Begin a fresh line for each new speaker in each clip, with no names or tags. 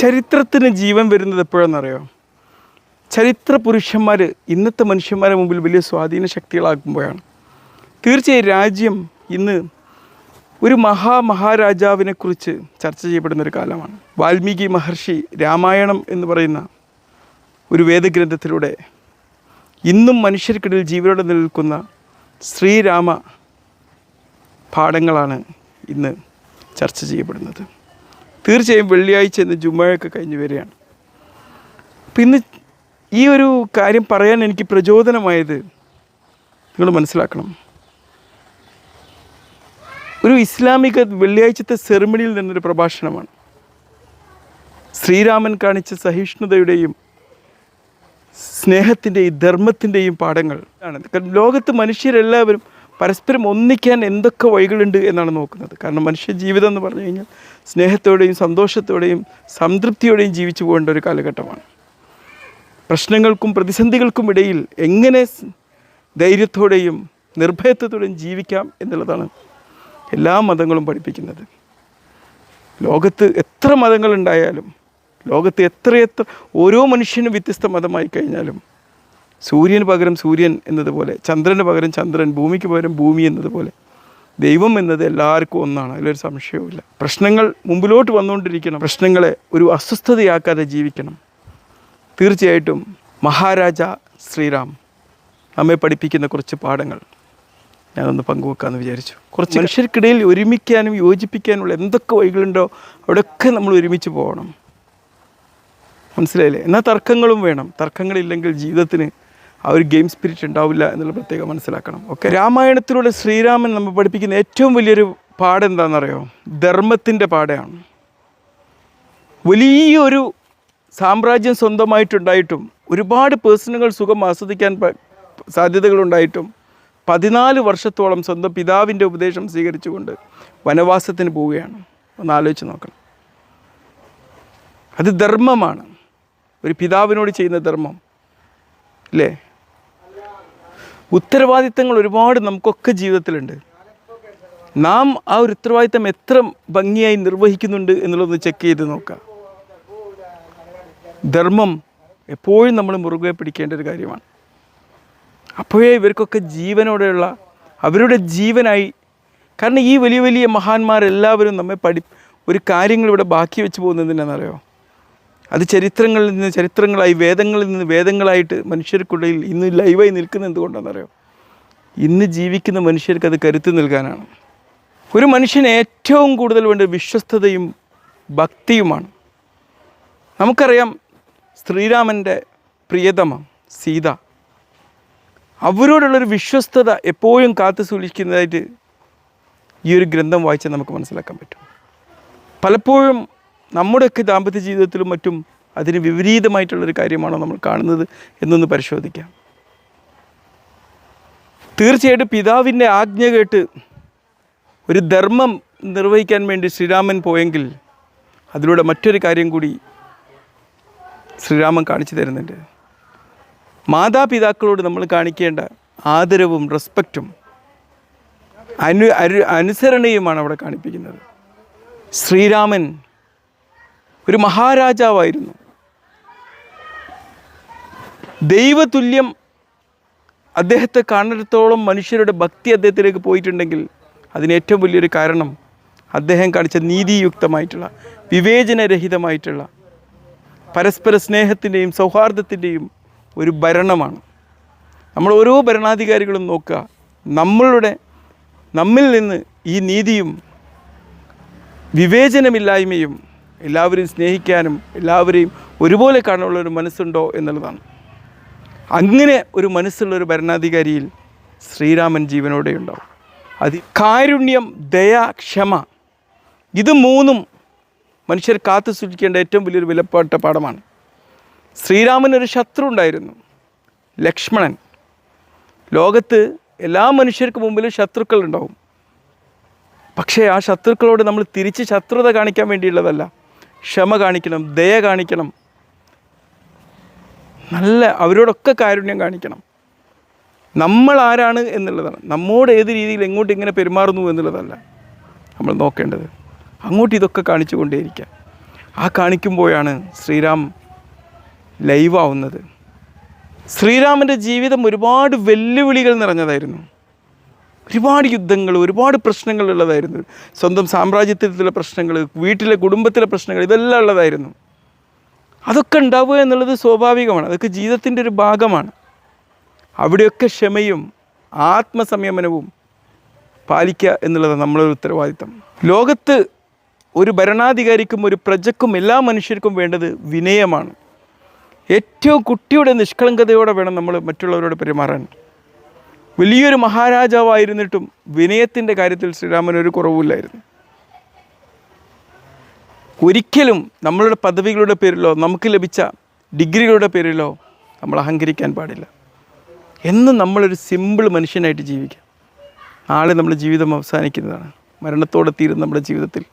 ചരിത്രത്തിന് ജീവൻ വരുന്നത് എപ്പോഴെന്നറിയോ? ചരിത്ര പുരുഷന്മാർ ഇന്നത്തെ മനുഷ്യന്മാരെ മുമ്പിൽ വലിയ സ്വാധീന ശക്തികളാക്കുമ്പോഴാണ് തീർച്ചയായും രാജ്യം ഇന്ന് ഒരു മഹാമഹാരാജാവിനെക്കുറിച്ച് ചർച്ച ചെയ്യപ്പെടുന്ന ഒരു കാലമാണ്. വാൽമീകി മഹർഷി രാമായണം എന്ന് പറയുന്ന ഒരു വേദഗ്രന്ഥത്തിലൂടെ ഇന്നും മനുഷ്യർക്കിടയിൽ ജീവനോടെ നിൽക്കുന്ന ശ്രീരാമ പാഠങ്ങളാണ് ഇന്ന് ചർച്ച ചെയ്യപ്പെടുന്നത്. തീർച്ചയായും വെള്ളിയാഴ്ച ഇന്ന് ജുമ്മയൊക്കെ കഴിഞ്ഞ് വരികയാണ്. അപ്പം ഇന്ന് ഈ ഒരു കാര്യം പറയാൻ എനിക്ക് പ്രചോദനമായത് നിങ്ങൾ മനസ്സിലാക്കണം. ഒരു ഇസ്ലാമിക വെള്ളിയാഴ്ചത്തെ സെറിമണിയിൽ നിന്നൊരു പ്രഭാഷണമാണ്. ശ്രീരാമൻ കാണിച്ച സഹിഷ്ണുതയുടെയും സ്നേഹത്തിന്റെയും ധർമ്മത്തിന്റെയും പാഠങ്ങൾ. ആണ് ലോകത്ത് മനുഷ്യരെല്ലാവരും പരസ്പരം ഒന്നിക്കാൻ എന്തൊക്കെ വഴികളുണ്ട് എന്നാണ് നോക്കുന്നത്. കാരണം മനുഷ്യ ജീവിതം എന്ന് പറഞ്ഞു കഴിഞ്ഞാൽ സ്നേഹത്തോടെയും സന്തോഷത്തോടെയും സംതൃപ്തിയോടെയും ജീവിച്ചു പോകേണ്ട ഒരു കാലഘട്ടമാണ്. പ്രശ്നങ്ങൾക്കും പ്രതിസന്ധികൾക്കും ഇടയിൽ എങ്ങനെ ധൈര്യത്തോടെയും നിർഭയത്വത്തോടെയും ജീവിക്കാം എന്നുള്ളതാണ് എല്ലാ മതങ്ങളും പഠിപ്പിക്കുന്നത്. ലോകത്ത് എത്ര മതങ്ങളുണ്ടായാലും ലോകത്ത് എത്രയെത്ര ഓരോ മനുഷ്യനും വ്യത്യസ്ത മതമായി കഴിഞ്ഞാലും സൂര്യന് പകരം സൂര്യൻ എന്നതുപോലെ ചന്ദ്രന് പകരം ചന്ദ്രൻ ഭൂമിക്ക് പകരം ഭൂമി എന്നതുപോലെ ദൈവം എന്നത് എല്ലാവർക്കും ഒന്നാണ് അതിലൊരു സംശയവുമില്ല. പ്രശ്നങ്ങൾ മുമ്പിലോട്ട് വന്നുകൊണ്ടിരിക്കണം പ്രശ്നങ്ങളെ ഒരു അസ്വസ്ഥതയാക്കാതെ ജീവിക്കണം. തീർച്ചയായിട്ടും മഹാരാജ ശ്രീറാം നമ്മെ പഠിപ്പിക്കുന്ന കുറച്ച് പാഠങ്ങൾ ഞാനൊന്ന് പങ്കുവെക്കാമെന്ന് വിചാരിച്ചു. കുറച്ച് മനുഷ്യർക്കിടയിൽ ഒരുമിക്കാനും യോജിപ്പിക്കാനുള്ള എന്തൊക്കെ വഴികളുണ്ടോ അവിടെയൊക്കെ നമ്മൾ ഒരുമിച്ച് പോകണം. മനസ്സിലായില്ലേ? എന്നാൽ തർക്കങ്ങളും വേണം. തർക്കങ്ങളില്ലെങ്കിൽ ജീവിതത്തിന് ആ ഒരു ഗെയിം സ്പിരിറ്റ് ഉണ്ടാവില്ല എന്നുള്ള പ്രത്യേകം മനസ്സിലാക്കണം. ഓക്കെ? രാമായണത്തിലൂടെ ശ്രീരാമൻ നമ്മൾ പഠിപ്പിക്കുന്ന ഏറ്റവും വലിയൊരു പാഠം എന്താണെന്നറിയോ? ധർമ്മത്തിന്റെ പാഠമാണ്. വലിയൊരു സാമ്രാജ്യം സ്വന്തമായിട്ടുണ്ടായിട്ടും ഒരുപാട് പേഴ്സണുകൾ സുഖം ആസ്വദിക്കാൻ സാധ്യതകളുണ്ടായിട്ടും പതിനാല് വർഷത്തോളം സ്വന്തം പിതാവിന്റെ ഉപദേശം സ്വീകരിച്ചുകൊണ്ട് വനവാസത്തിന് പോവുകയാണ്. ഒന്ന് ആലോചിച്ച് നോക്കണം. അത് ധർമ്മമാണ്. ഒരു പിതാവിനോട് ചെയ്യുന്ന ധർമ്മം. അല്ലേ ഉത്തരവാദിത്തങ്ങൾ ഒരുപാട് നമുക്കൊക്കെ ജീവിതത്തിലുണ്ട്. നാം ആ ഒരു ഉത്തരവാദിത്തം എത്ര ഭംഗിയായി നിർവഹിക്കുന്നുണ്ട് എന്നുള്ളതൊന്ന് ചെക്ക് ചെയ്ത് നോക്കാം. ധർമ്മം എപ്പോഴും നമ്മൾ മുറുകെ പിടിക്കേണ്ട ഒരു കാര്യമാണ്. അപ്പോഴേ ഇവർക്കൊക്കെ ജീവനോടെയുള്ള അവരുടെ ജീവനായി കാരണം ഈ വലിയ വലിയ മഹാന്മാരെല്ലാവരും നമ്മെ പഠി ഒരു കാര്യങ്ങൾ ഇവിടെ ബാക്കി വെച്ച് പോകുന്നതിനെന്നറിയോ അത് ചരിത്രങ്ങളിൽ നിന്ന് ചരിത്രങ്ങളായി വേദങ്ങളിൽ നിന്ന് വേദങ്ങളായിട്ട് മനുഷ്യർക്കുള്ളിൽ ഇന്ന് ലൈവായി നിൽക്കുന്ന എന്തുകൊണ്ടാണെന്നറിയോ? ഇന്ന് ജീവിക്കുന്ന മനുഷ്യർക്ക് അത് കരുത്ത് നൽകാനാണ്. ഒരു മനുഷ്യന് ഏറ്റവും കൂടുതൽ വേണ്ട വിശ്വസ്തതയും ഭക്തിയുമാണ്. നമുക്കറിയാം ശ്രീരാമന്റെ പ്രിയതമ സീത. അവരോടുള്ളൊരു വിശ്വസ്തത എപ്പോഴും കാത്തു സൂക്ഷിക്കുന്നതായിട്ട് ഈ ഒരു ഗ്രന്ഥം വായിച്ചാൽ നമുക്ക് മനസ്സിലാക്കാൻ പറ്റും. പലപ്പോഴും നമ്മുടെയൊക്കെ ദാമ്പത്യ ജീവിതത്തിലും മറ്റും അതിന് വിപരീതമായിട്ടുള്ളൊരു കാര്യമാണോ നമ്മൾ കാണുന്നത് എന്നൊന്ന് പരിശോധിക്കാം. തീർച്ചയായിട്ടും പിതാവിന്റെ ആജ്ഞ കേട്ട് ഒരു ധർമ്മം നിർവഹിക്കാൻ വേണ്ടി ശ്രീരാമൻ പോയെങ്കിൽ അതിലൂടെ മറ്റൊരു കാര്യം കൂടി ശ്രീരാമൻ കാണിച്ചു തരുന്നുണ്ട്. മാതാപിതാക്കളോട് നമ്മൾ കാണിക്കേണ്ട ആദരവും റെസ്പെക്റ്റും അനു അനുസരണയുമാണ് അവിടെ കാണിപ്പിക്കുന്നത്. ശ്രീരാമൻ ഒരു മഹാരാജാവായിരുന്നു. ദൈവതുല്യം അദ്ദേഹത്തെ കാണിടത്തോളം മനുഷ്യരുടെ ഭക്തി അദ്ദേഹത്തിലേക്ക് പോയിട്ടുണ്ടെങ്കിൽ അതിന് ഏറ്റവും വലിയൊരു കാരണം അദ്ദേഹം കാണിച്ച നീതിയുക്തമായിട്ടുള്ള വിവേചനരഹിതമായിട്ടുള്ള പരസ്പര സ്നേഹത്തിന്റെയും സൗഹാർദ്ദത്തിന്റെയും ഒരു ഭരണമാണ്. നമ്മൾ ഓരോ ഭരണാധികാരികളും നോക്കുക നമ്മളുടെ നമ്മിൽ നിന്ന് ഈ നീതിയും വിവേചനമില്ലായ്മയും എല്ലാവരെയും സ്നേഹിക്കാനും എല്ലാവരെയും ഒരുപോലെ കാണാനുള്ള ഒരു മനസ്സുണ്ടോ എന്നുള്ളതാണ്. അങ്ങനെ ഒരു മനസ്സുള്ള ഒരു ഭരണാധികാരിയിൽ ശ്രീരാമൻ ജീവനോടെ ഉണ്ടാവും. അത് കാരുണ്യം ദയ ക്ഷമ ഇത് മൂന്നും മനുഷ്യർ കാത്തു സൂക്ഷിക്കേണ്ട ഏറ്റവും വലിയൊരു വിലപ്പെട്ട പാഠമാണ്. ശ്രീരാമൻ ഒരു ശത്രു ഉണ്ടായിരുന്നു ലക്ഷ്മണൻ. ലോകത്ത് എല്ലാ മനുഷ്യർക്ക് മുമ്പിലും ശത്രുക്കൾ ഉണ്ടാവും പക്ഷേ ആ ശത്രുക്കളോട് നമ്മൾ തിരിച്ച് ശത്രുത കാണിക്കാൻ വേണ്ടിയുള്ളതല്ല. ക്ഷമ കാണിക്കണം ദയ കാണിക്കണം. നല്ല അവരോടൊക്കെ കാരുണ്യം കാണിക്കണം. നമ്മൾ ആരാണ് എന്നുള്ളതാണ്. നമ്മോട് ഏത് രീതിയിൽ എങ്ങോട്ട് ഇങ്ങനെ പെരുമാറുന്നു എന്നുള്ളതല്ല നമ്മൾ നോക്കേണ്ടത്. അങ്ങോട്ട് ഇതൊക്കെ കാണിച്ചു കൊണ്ടേയിരിക്കാം ആ കാണിക്കുമ്പോഴാണ് ശ്രീരാം ലൈവാവുന്നത്. ശ്രീരാമന്റെ ജീവിതം ഒരുപാട് വെല്ലുവിളികൾ നിറഞ്ഞതായിരുന്നു. ഒരുപാട് യുദ്ധങ്ങൾ ഒരുപാട് പ്രശ്നങ്ങൾ ഉള്ളതായിരുന്നു. സ്വന്തം സാമ്രാജ്യത്തിലെ പ്രശ്നങ്ങൾ വീട്ടിലെ കുടുംബത്തിലെ പ്രശ്നങ്ങൾ ഇതെല്ലാം ഉള്ളതായിരുന്നു. അതൊക്കെ ഉണ്ടാവുക എന്നുള്ളത് സ്വാഭാവികമാണ്. അതൊക്കെ ജീവിതത്തിന്റെ ഒരു ഭാഗമാണ്. അവിടെയൊക്കെ ക്ഷമയും ആത്മസംയമനവും പാലിക്കുക എന്നുള്ളത് നമ്മളൊരു ഉത്തരവാദിത്തം. ലോകത്ത് ഒരു ഭരണാധികാരിക്കും ഒരു പ്രജക്കും എല്ലാ മനുഷ്യർക്കും വേണ്ടത് വിനയമാണ്. ഏറ്റവും കുട്ടിയുടെ നിഷ്കളങ്കതയോടെ വേണം നമ്മൾ മറ്റുള്ളവരോട് പെരുമാറാൻ. വലിയൊരു മഹാരാജാവായിരുന്നിട്ടും വിനയത്തിന്റെ കാര്യത്തിൽ ശ്രീരാമൻ ഒരു കുറവുമില്ലായിരുന്നു. ഒരിക്കലും നമ്മളുടെ പദവികളുടെ പേരിലോ നമുക്ക് ലഭിച്ച ഡിഗ്രികളുടെ പേരിലോ നമ്മൾ അഹങ്കരിക്കാൻ പാടില്ല. എന്നും നമ്മളൊരു സിമ്പിൾ മനുഷ്യനായിട്ട് ജീവിക്കാം. നാളെ നമ്മുടെ ജീവിതം അവസാനിക്കുന്നതാണ്. മരണത്തോടെ തീരും നമ്മുടെ ജീവിതത്തിൽ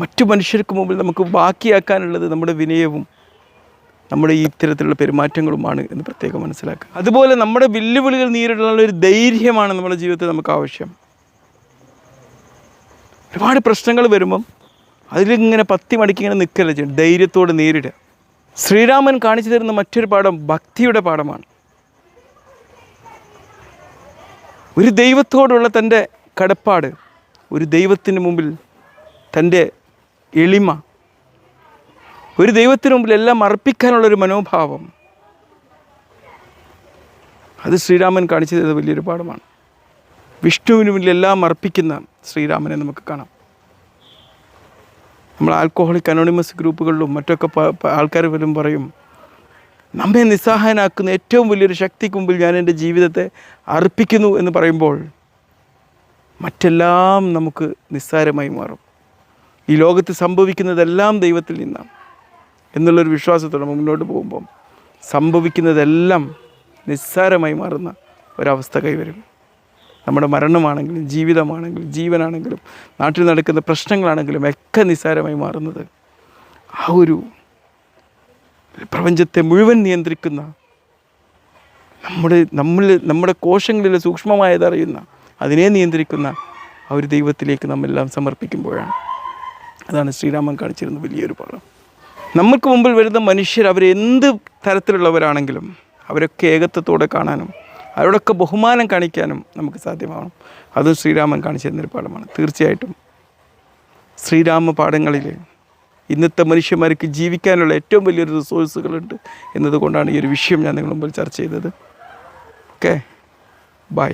മറ്റു മനുഷ്യർക്ക് മുമ്പിൽ നമുക്ക് ബാക്കിയാക്കാനുള്ളത് നമ്മുടെ വിനയവും നമ്മുടെ ഈ ഇത്തരത്തിലുള്ള പെരുമാറ്റങ്ങളുമാണ് എന്ന് പ്രത്യേകം മനസ്സിലാക്കുക. അതുപോലെ നമ്മുടെ വെല്ലുവിളികൾ നേരിടാനുള്ള ഒരു ധൈര്യമാണ് നമ്മുടെ ജീവിതത്തിൽ നമുക്ക് ആവശ്യം. ഒരുപാട് പ്രശ്നങ്ങൾ വരുമ്പം അതിലിങ്ങനെ പത്തി മടക്കി ഇങ്ങനെ നിൽക്കല്ല ചെയ്യും ധൈര്യത്തോടെ നേരിടുക. ശ്രീരാമൻ കാണിച്ചു തരുന്ന മറ്റൊരു പാഠം ഭക്തിയുടെ പാഠമാണ്. ഒരു ദൈവത്തോടുള്ള തന്റെ കടപ്പാട് ഒരു ദൈവത്തിന് മുമ്പിൽ തന്റെ എളിമ ഒരു ദൈവത്തിന് മുമ്പിൽ എല്ലാം അർപ്പിക്കാനുള്ളൊരു മനോഭാവം. അത് ശ്രീരാമൻ കാണിച്ചു തരുന്നത് വലിയൊരു പാഠമാണ്. വിഷ്ണുവിന് മുന്നിൽ എല്ലാം അർപ്പിക്കുന്ന ശ്രീരാമനെ നമുക്ക് കാണാം. നമ്മൾ ആൽക്കോഹോളിക് അനോണിമസ് ഗ്രൂപ്പുകളിലും മറ്റൊക്കെ ആൾക്കാർ പോലും പറയും നമ്മെ നിസ്സഹായനാക്കുന്ന ഏറ്റവും വലിയൊരു ശക്തിക്ക് മുമ്പിൽ ഞാൻ എന്റെ ജീവിതത്തെ അർപ്പിക്കുന്നു എന്ന് പറയുമ്പോൾ മറ്റെല്ലാം നമുക്ക് നിസ്സാരമായി മാറും. ഈ ലോകത്ത് സംഭവിക്കുന്നതെല്ലാം ദൈവത്തിൽ നിന്നാണ്. എന്നുള്ളൊരു വിശ്വാസത്തോടെ മുന്നോട്ട് പോകുമ്പം സംഭവിക്കുന്നതെല്ലാം നിസ്സാരമായി മാറുന്ന ഒരവസ്ഥ കൈവരും. നമ്മുടെ മരണമാണെങ്കിലും ജീവിതമാണെങ്കിലും ജീവനാണെങ്കിലും നാട്ടിൽ നടക്കുന്ന പ്രശ്നങ്ങളാണെങ്കിലും ഒക്കെ നിസ്സാരമായി മാറുന്നത് ആ ഒരു പ്രപഞ്ചത്തെ മുഴുവൻ നിയന്ത്രിക്കുന്ന നമ്മുടെ നമ്മൾ നമ്മുടെ കോശങ്ങളിൽ സൂക്ഷ്മമായതറിയുന്ന അതിനെ നിയന്ത്രിക്കുന്ന ആ ഒരു ദൈവത്തിലേക്ക് നമ്മെല്ലാം സമർപ്പിക്കുമ്പോഴാണ്. അതാണ് ശ്രീരാമൻ കാണിച്ചിരുന്ന വലിയൊരു പാഠം. നമുക്ക് മുമ്പിൽ വരുന്ന മനുഷ്യർ അവരെന്ത് തരത്തിലുള്ളവരാണെങ്കിലും അവരൊക്കെ ഏകത്വത്തോടെ കാണാനും അവരോടൊക്കെ ബഹുമാനം കാണിക്കാനും നമുക്ക് സാധ്യമാവണം. അതും ശ്രീരാമൻ കാണിച്ചു തരുന്നൊരു പാഠമാണ്. തീർച്ചയായിട്ടും ശ്രീരാമ പാഠങ്ങളിൽ ഇന്നത്തെ മനുഷ്യന്മാർക്ക് ജീവിക്കാനുള്ള ഏറ്റവും വലിയൊരു റിസോഴ്സുകളുണ്ട് എന്നതുകൊണ്ടാണ് ഈ ഒരു വിഷയം ഞാൻ നിങ്ങളുടെ മുമ്പിൽ ചർച്ച ചെയ്തത്. Okay bye